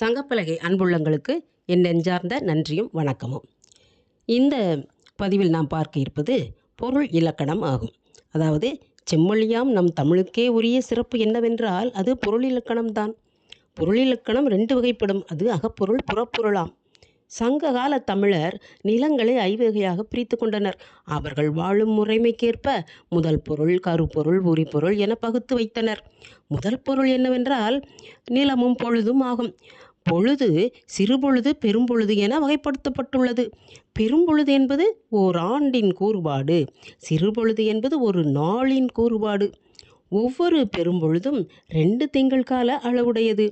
சங்கப்பலகை அன்புள்ளங்களுக்கு என் நெஞ்சார்ந்த நன்றியும் வணக்கமும். இந்த பதிவில் நாம் பார்க்க இருப்பது பொருள் இலக்கணம் ஆகும். அதாவது செம்மொழியாம் நம் தமிழுக்கே உரிய சிறப்பு என்னவென்றால் அது பொருள் இலக்கணம்தான் பொருள் இலக்கணம் ரெண்டு வகைப்படும். அது அகப்பொருள் புறப்பொருளாம். சங்க கால தமிழர் நிலங்களை ஐவகையாக பிரித்து கொண்டனர். அவர்கள் வாழும் முறைமைக்கேற்ப முதல் பொருள் கருப்பொருள் உரிப்பொருள் என பகுத்து வைத்தனர். முதல் பொருள் என்னவென்றால் நிலமும் பொழுதும் ஆகும். பொழுது சிறுபொழுது பெரும்பொழுது என வகைப்படுத்தப்பட்டுள்ளது. பெரும்பொழுது என்பது ஓர் ஆண்டின் கூறுபாடு. சிறுபொழுது என்பது ஒரு நாளின் கூறுபாடு. ஒவ்வொரு பெரும்பொழுதும் ரெண்டு திங்கள் கால அளவுடையது.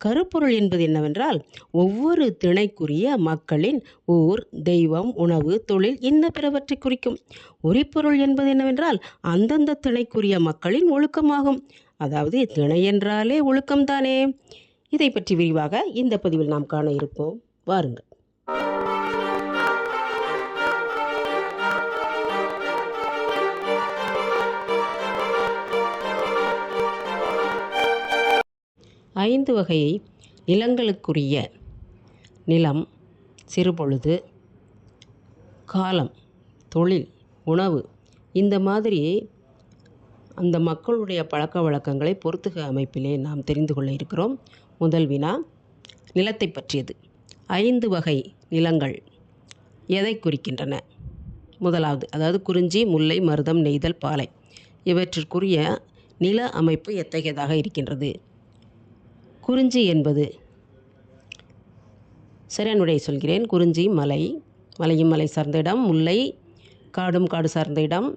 கருப்பொருள் என்பது என்னவென்றால் ஒவ்வொரு திணைக்குரிய மக்களின் ஊர் தெய்வம் உணவு தொழில் இன்ன பிறவற்றை குறிக்கும். உரிப்பொருள் என்பது என்னவென்றால் அந்தந்த திணைக்குரிய மக்களின் ஒழுக்கமாகும். அதாவது திணை என்றாலே ஒழுக்கம்தானே? இதை பற்றி விரிவாக இந்த பதிவில் நாம் காண இருப்போம். வாருங்கள். ஐந்து வகை நிலங்களுக்குரிய நிலம் சிறுபொழுது காலம் தொழில் உணவு இந்த மாதிரி அந்த மக்களுடைய பழக்க வழக்கங்களை பொறுத்துக அமைப்பிலே நாம் தெரிந்து கொள்ள இருக்கிறோம். முதல் வினா நிலத்தை பற்றியது. ஐந்து வகை நிலங்கள் எதை குறிக்கின்றன? முதலாவது அதாவது குறிஞ்சி முல்லை மருதம் நெய்தல் பாலை. இவற்றிற்குரிய நில அமைப்பு எத்தகையதாக இருக்கின்றது? குறிஞ்சி என்பது சரியானுடைய சொல்கிறேன். குறிஞ்சி மலை மலையும் மலை சார்ந்த இடம். முல்லை காடும் காடு சார்ந்த இடம்.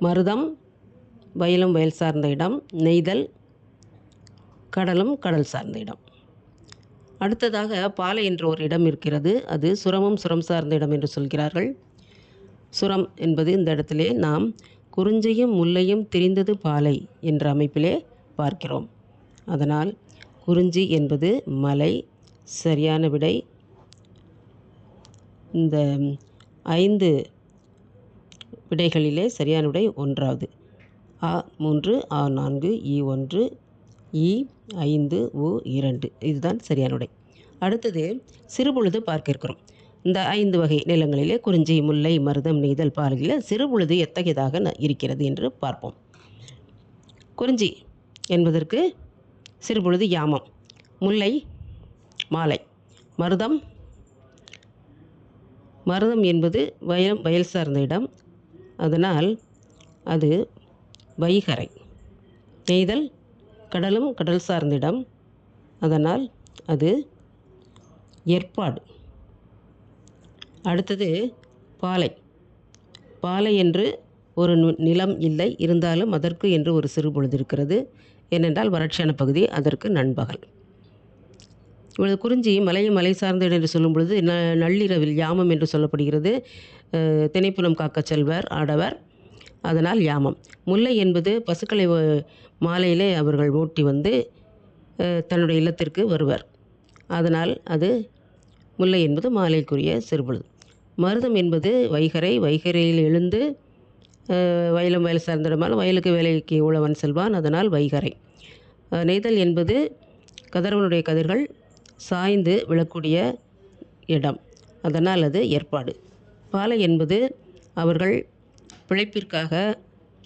மருதம் வயலும் வயல் சார்ந்த இடம். நெய்தல் கடலும் கடல் சார்ந்த இடம். அடுத்ததாக பாலை என்ற ஒரு இடம் இருக்கிறது. அது சுரமும் சுரம் சார்ந்த இடம் என்று சொல்கிறார்கள். சுரம் என்பது இந்த இடத்திலே நாம் குறிஞ்சியும் முல்லையும் திரிந்தது பாலை என்ற அமைப்பிலே பார்க்கிறோம். அதனால் குறிஞ்சி என்பது மலை சரியான விடை. இந்த ஐந்து விடைகளிலே சரியான விடை ஒன்றாவது. ஆ மூன்று ஆ நான்கு இ ஒன்று இ ஐந்து உ இரண்டு. இதுதான் சரியான உடை. அடுத்தது சிறுபொழுது பார்க்க இருக்கிறோம் இந்த ஐந்து வகை நிலங்களிலே குறிஞ்சி முல்லை மருதம் நெய்தல் பாலையில் சிறுபொழுது எத்தகையதாக இருக்கிறது என்று பார்ப்போம். குறிஞ்சி என்பதற்கு சிறுபொழுது யாமம் முல்லை மாலை. மருதம் மருதம் என்பது வயல் வயல் சார்ந்த இடம். அதனால் அது வைகரை நெய்தல் கடலும் கடல் சார்ந்த இடம் அதனால் அது ஏற்பாடு. அடுத்தது பாலை. பாலை என்று ஒரு நு- நிலம் இல்லை. இருந்தாலும் அதற்கு என்று ஒரு சிறு பொழுது இருக்கிறது ஏனென்றால் வறட்சியான பகுதி அதற்கு நண்பகல். இவ்வளவு குறிஞ்சி மலையும் மலை சார்ந்த இடம் என்று சொல்லும் பொழுது ந நள்ளிரவில் யாமம் என்று சொல்லப்படுகிறது. அஹ், திணைப்புலம் காக்கச் செல்வர் ஆடவர். அதனால் யாமம். முல்லை என்பது பசுக்களை வ- மாலையிலே அவர்கள் ஓட்டி வந்து தன்னுடைய இல்லத்திற்கு வருவர். அதனால் அது முல்லை என்பது மாலைக்குரிய சிறுபொழுது. மருதம் என்பது வைகரை வைகரையில் எழுந்து வயலும் வயல் சார்ந்த வயலுக்கு வேலைக்கு உழவன் செல்வான் அதனால் வைகரை. நெய்தல் என்பது கதிரவனுடைய கதிர்கள் சாய்ந்து விழக்கூடிய இடம். அதனால் அது ஏற்பாடு. பாலை என்பது அவர்கள் பிழைப்பிற்காக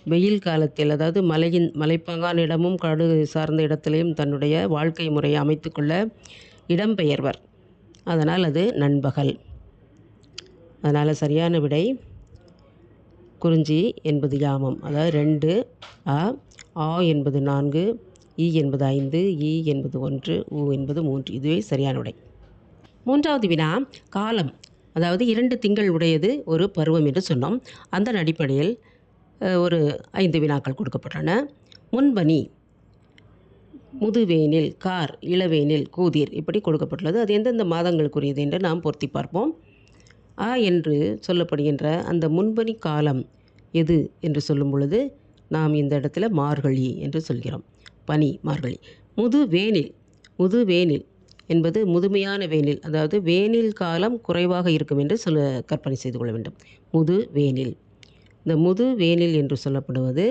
வெயில் காலத்தில் அதாவது மலையின் மலைப்பாங்கான இடமும் காடு சார்ந்த இடத்திலையும் தன்னுடைய வாழ்க்கை முறையை அமைத்துக்கொள்ள இடம்பெயர்வர். அதனால் அது நண்பகல். அதனால் சரியான விடை குறிஞ்சி என்பது யாமம். அதாவது ரெண்டு ஆ ஆ என்பது நான்கு இ என்பது ஐந்து இ என்பது ஒன்று உ என்பது மூன்று. இதுவே சரியான விடை. மூன்றாவது வினா காலம். அதாவது இரண்டு திங்கள் உடையது ஒரு பருவம் என்று சொன்னோம். அந்த அடிப்படையில் ஒரு ஐந்து வினாக்கள் கொடுக்கப்பட்டன முன்பனி முதுவேனில் கார் இளவேனில் கூதிர் இப்படி கொடுக்கப்பட்டுள்ளது. அது எந்தெந்த மாதங்களுக்குரியது என்று நாம் பொருத்தி பார்ப்போம். ஆ என்று சொல்லப்படுகின்ற அந்த முன்பனி காலம் எது என்று சொல்லும் பொழுது நாம் இந்த இடத்துல மார்கழி என்று சொல்கிறோம். பனி மார்கழி. முதுவேனில் முதுவேனில் என்பது முதுமையான வேனில் அதாவது வேனில் காலம் குறைவாக இருக்கும் என்று சொல்ல கற்பனை செய்து கொள்ள வேண்டும். முது வேனில். இந்த முது வேனில் என்று சொல்லப்படுவது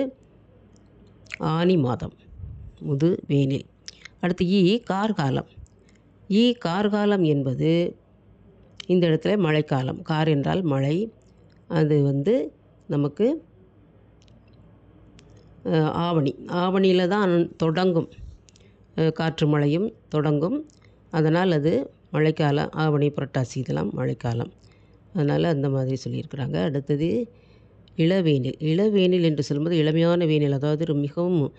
ஆனி மாதம். முது வேனில். அடுத்து ஈ கார்காலம். ஈ கார்காலம் என்பது இந்த இடத்துல மழைக்காலம். கார் என்றால் மழை. அது வந்து நமக்கு ஆவணி. ஆவணியில் தான் தொடங்கும். காற்று மழையும் தொடங்கும். அதனால் அது மழைக்காலம் ஆவணி புரட்டாசி இதெல்லாம் மழைக்காலம். அதனால் அந்த மாதிரி சொல்லியிருக்கிறாங்க. அடுத்தது இளவேனில். இளவேனில் என்று சொல்லும்போது இளமையான வேனில் அதாவது ஒரு மிகவும்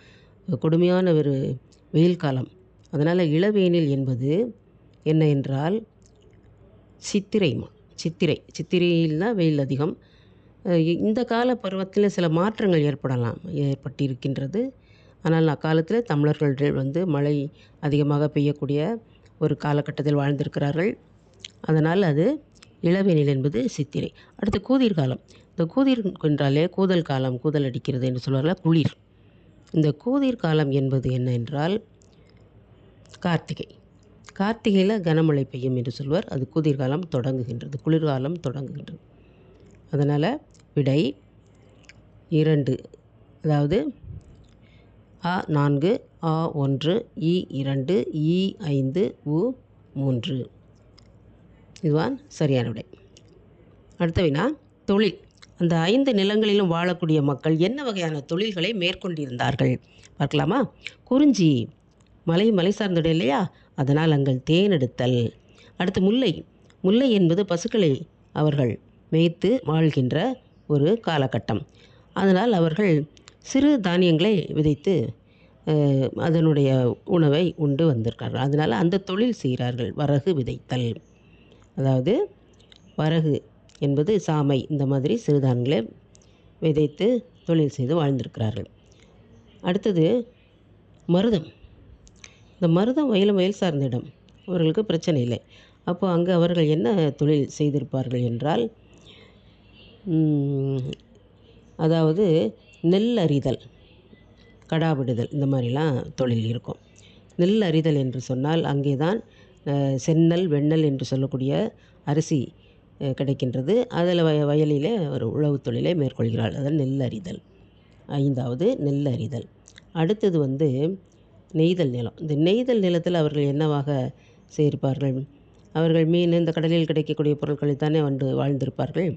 கொடுமையான ஒரு வெயில் காலம். அதனால் இளவேனில் என்பது என்ன என்றால் சித்திரை சித்திரை. சித்திரையில் தான் வெயில் அதிகம். இ- இந்த கால பருவத்தில் சில மாற்றங்கள் ஏற்படலாம் ஏற்பட்டிருக்கின்றது. ஆனால் அக்காலத்தில் தமிழர்கள் வந்து மழை அதிகமாக பெய்யக்கூடிய ஒரு காலகட்டத்தில் வாழ்ந்திருக்கிறார்கள். அதனால் அது இளவேனில் என்பது சித்திரை. அடுத்து கூதிர் காலம். இந்த கூதிர் என்றாலே கூதல் காலம் கூதல் அடிக்கிறது என்று சொல்வார்கள்? குளிர். இந்த கூதிர் காலம் என்பது என்ன என்றால் கார்த்திகை. கார்த்திகையில் கனமழை பெய்யும் என்று சொல்வார். அது குதிர்காலம் தொடங்குகின்றது குளிர்காலம் தொடங்குகின்றது. அதனால் விடை இரண்டு. அதாவது அ நான்கு ஆ ஒன்று இ இரண்டு இ ஐந்து உ மூன்று. இதுதான் சரியான விடை. அடுத்த வினா தொழில். அந்த ஐந்து நிலங்களிலும் வாழக்கூடிய மக்கள் என்ன வகையான தொழில்களை மேற்கொண்டிருந்தார்கள்? பார்க்கலாமா? குறிஞ்சி மலை மலை சார்ந்த இடம் இல்லையா? அதனால் அங்கள் தேனெடுத்தல் அடுத்து முல்லை. முல்லை என்பது பசுக்களை அவர்கள் மேய்த்து வாழ்கின்ற ஒரு காலகட்டம். அதனால் அவர்கள் சிறு தானியங்களை விதைத்து அதனுடைய உணவை உண்டு வந்திருக்கார்கள். அதனால் அந்த தொழில் செய்கிறார்கள். வரகு விதைத்தல். அதாவது வரகு என்பது சாமை இந்த மாதிரி சிறுதான்களை விதைத்து தொழில் செய்து வாழ்ந்திருக்கிறார்கள். அடுத்தது மருதம். இந்த மருதம் வயலும் வயல் சார்ந்த இடம். அவர்களுக்கு பிரச்சனை இல்லை. அப்போ அங்கே அவர்கள் என்ன தொழில் செய்திருப்பார்கள் என்றால் அதாவது நெல் அறிதல் கடாவிடுதல் இந்த மாதிரிலாம் தொழில் இருக்கும். நெல் அறிதல் என்று சொன்னால் அங்கே தான் செந்நெல் வெண்ணெல் என்று சொல்லக்கூடிய அரிசி கிடைக்கின்றது. அதில் வய வயலிலே ஒரு உழவு தொழிலை மேற்கொள்கிறாள். அதான் நெல் அறிதல் ஐந்தாவது நெல் அறிதல் அடுத்தது வந்து நெய்தல் நிலம். இந்த நெய்தல் நிலத்தில் அவர்கள் என்னவாக சேர்ப்பார்கள் அவர்கள் மீன் இந்த கடலில் கிடைக்கக்கூடிய பொருட்களை தானே வந்து வாழ்ந்திருப்பார்கள்?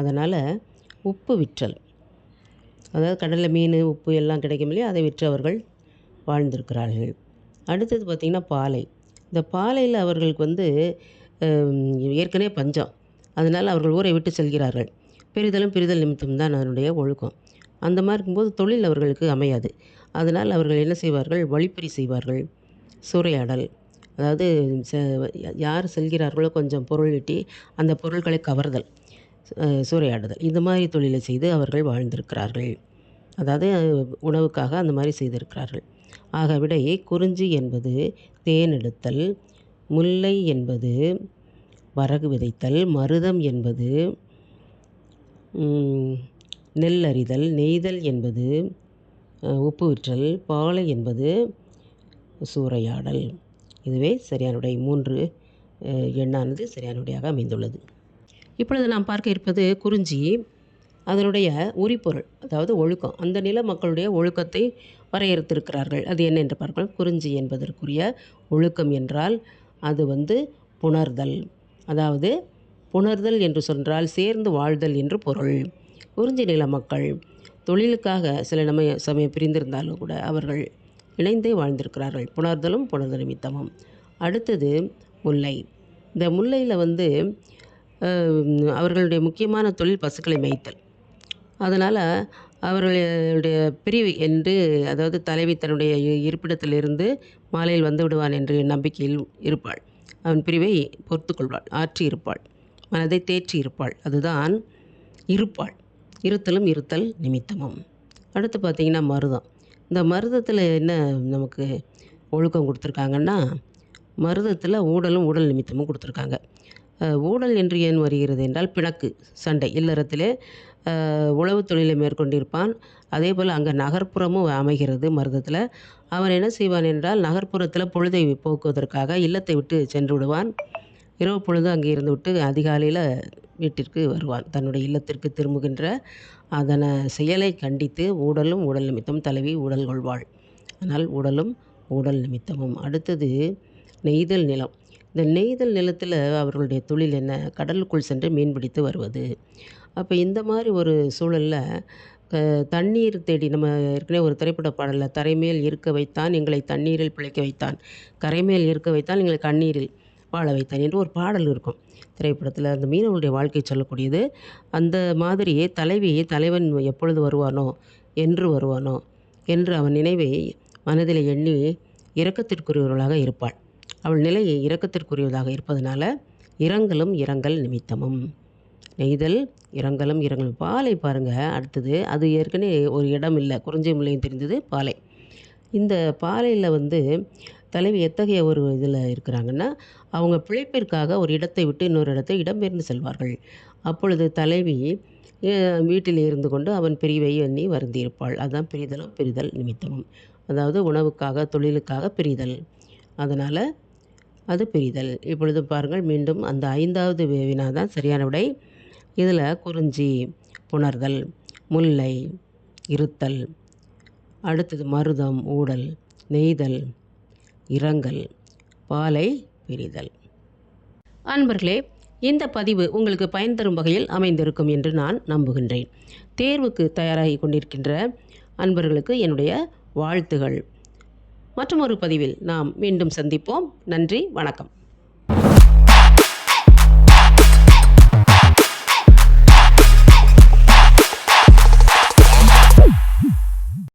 அதனால் உப்பு விற்றல். அதாவது கடலில் மீன் உப்பு எல்லாம் கிடைக்கும் இல்லையா? அதை விற்று அவர்கள் வாழ்ந்திருக்கிறார்கள். அடுத்தது பார்த்திங்கன்னா பாலை. இந்த பாலையில் அவர்களுக்கு வந்து ஏற்கனவே பஞ்சம். அதனால் அவர்கள் ஊரை விட்டு செல்கிறார்கள். பெரிதலும் பெரிதல் நிமித்தம் தான் அதனுடைய ஒழுக்கம். அந்த மாதிரி இருக்கும்போது தொழில் அவர்களுக்கு அமையாது. அதனால் அவர்கள் என்ன செய்வார்கள்? வழிப்பறி செய்வார்கள். சூறையாடல். அதாவது யார் செல்கிறார்களோ கொஞ்சம் பொருள் ஈட்டி அந்த பொருட்களை கவர்தல். சூறையாடுதல். இந்த மாதிரி தொழிலை செய்து அவர்கள் வாழ்ந்திருக்கிறார்கள். அதாவது உணவுக்காக அந்த மாதிரி செய்திருக்கிறார்கள். ஆக விடையே குறிஞ்சி என்பது தேன் எடுத்தல் முல்லை என்பது வரகு விதைத்தல் மருதம் என்பது நெல் அறிதல் நெய்தல் என்பது உப்பு விற்றல் பாலை என்பது சூறையாடல். இதுவே சரியானுடைய மூன்று எண்ணானது சரியானுடையாக அமைந்துள்ளது. இப்பொழுது நாம் பார்க்க இருப்பது குறிஞ்சி அதனுடைய உரிப்பொருள் அதாவது ஒழுக்கம். அந்த நில மக்களுடைய ஒழுக்கத்தை வரையறுத்திருக்கிறார்கள். அது என்ன என்று பார்க்கலாம் குறிஞ்சி என்பதற்குரிய ஒழுக்கம் என்றால் அது வந்து புணர்தல். அதாவது புணர்தல் என்று சொன்னால் சேர்ந்து வாழ்தல் என்று பொருள். குறிஞ்சி நில மக்கள் தொழிலுக்காக சில நம்ம சமயம் பிரிந்திருந்தாலும் கூட அவர்கள் இணைந்தே வாழ்ந்திருக்கிறார்கள். புணர்தலும் புணர்தல் நிமித்தமும். அடுத்தது முல்லை. இந்த முல்லையில் வந்து அவர்களுடைய முக்கியமான தொழில் பசுக்களை மேய்த்தல். அதனால் அவர்களுடைய பிரிவு என்று அதாவது தலைவி தன்னுடைய இருப்பிடத்திலிருந்து மாலையில் வந்து விடுவான் என்று நம்பிக்கையில் இருப்பாள். அவன் பிரிவை பொறுத்து கொள்வாள் ஆற்றி இருப்பாள் மனதை தேற்றி இருப்பாள். அதுதான் இருப்பாள். இருத்தலும் இருத்தல் நிமித்தமும். அடுத்து பார்த்திங்கன்னா மருதம். இந்த மருதத்தில் என்ன நமக்கு ஒழுக்கம் கொடுத்துருக்காங்கன்னா மருதத்தில் ஊடலும் ஊடல் நிமித்தமும் கொடுத்துருக்காங்க. ஊழல் ஊடல் என்று ஏன் வருகிறது என்றால் பிணக்கு சண்டை. இல்லறத்திலே உழவு தொழிலை மேற்கொண்டிருப்பான். அதே போல் அங்கே நகர்ப்புறமும் அமைகிறது மருதத்தில். அவன் என்ன செய்வான் என்றால் நகர்ப்புறத்தில் பொழுதை போக்குவதற்காக இல்லத்தை விட்டு சென்று விடுவான். இரவு பொழுது அங்கே இருந்து விட்டு அதிகாலையில் வீட்டிற்கு வருவான். தன்னுடைய இல்லத்திற்கு திரும்புகின்ற அதன செயலை கண்டித்து ஊடலும் ஊடல் நிமித்தம் தலைவி ஊடல் கொள்வாள். ஆனால் உடலும் ஊடல் நிமித்தமும். அடுத்தது நெய்தல் நிலம். இந்த நெய்தல் நிலத்தில் அவர்களுடைய தொழில் என்ன? கடலுக்குள் சென்று மீன் பிடித்து வருவது. அப்போ இந்த மாதிரி ஒரு சூழலில் தண்ணீர் தேடி நம்ம ஏற்கனவே ஒரு திரைப்பட பாடலில் தரைமேல் இருக்க வைத்தான் எங்களை தண்ணீரில் பிழைக்க வைத்தான். கரைமேல் இருக்க வைத்தான் எங்களை கண்ணீரில் வாழ வைத்தான் என்று ஒரு பாடல் இருக்கும். திரைப்படத்தில் அந்த மீனவனுடைய வாழ்க்கை சொல்லக்கூடியது அந்த மாதிரியே தலைவி தலைவன் எப்பொழுது வருவானோ என்று வருவானோ என்று அவன் நினைவை மனதில் எண்ணி இரக்கத்திற்குரியவர்களாக இருப்பாள். அவள் நிலையை இரக்கத்திற்குரியதாக இருப்பதனால இரங்கலும் இரங்கல் நிமித்தமும். நெய்தல் இரங்கலும் இரங்கலும். பாலை பாருங்கள் அடுத்தது அது ஏற்கனவே ஒரு இடம் இல்லை குறிஞ்சி முல்லையும் தெரிந்தது பாலை. இந்த பாலையில் வந்து தலைவி எத்தகைய ஒரு இதில் இருக்கிறாங்கன்னா அவங்க பிழைப்பிற்காக ஒரு இடத்தை விட்டு இன்னொரு இடத்தை இடம்பெயர்ந்து செல்வார்கள். அப்பொழுது தலைவி வீட்டில் இருந்து கொண்டு அவன் பிரிவை எண்ணி வருந்தியிருப்பாள். அதுதான் பிரிதலும் பிரிதல் நிமித்தமும். அதாவது உணவுக்காக தொழிலுக்காக பிரிதல். அதனால் அது பிரிதல். இப்பொழுது பாருங்கள் மீண்டும் அந்த ஐந்தாவது வி- வினா தான் சரியான விடை. இதில் குறிஞ்சி புணர்தல் முல்லை இருத்தல் அடுத்தது மருதம் ஊடல் நெய்தல் இரங்கல் பாலை பிரிதல். அன்பர்களே இந்த பதிவு உங்களுக்கு பயன் தரும் வகையில் அமைந்திருக்கும் என்று நான் நம்புகின்றேன். தேர்வுக்கு தயாராகி கொண்டிருக்கின்ற அன்பர்களுக்கு என்னுடைய வாழ்த்துகள். மற்றும் ஒரு பதிவில் நாம் மீண்டும் சந்திப்போம். நன்றி வணக்கம்.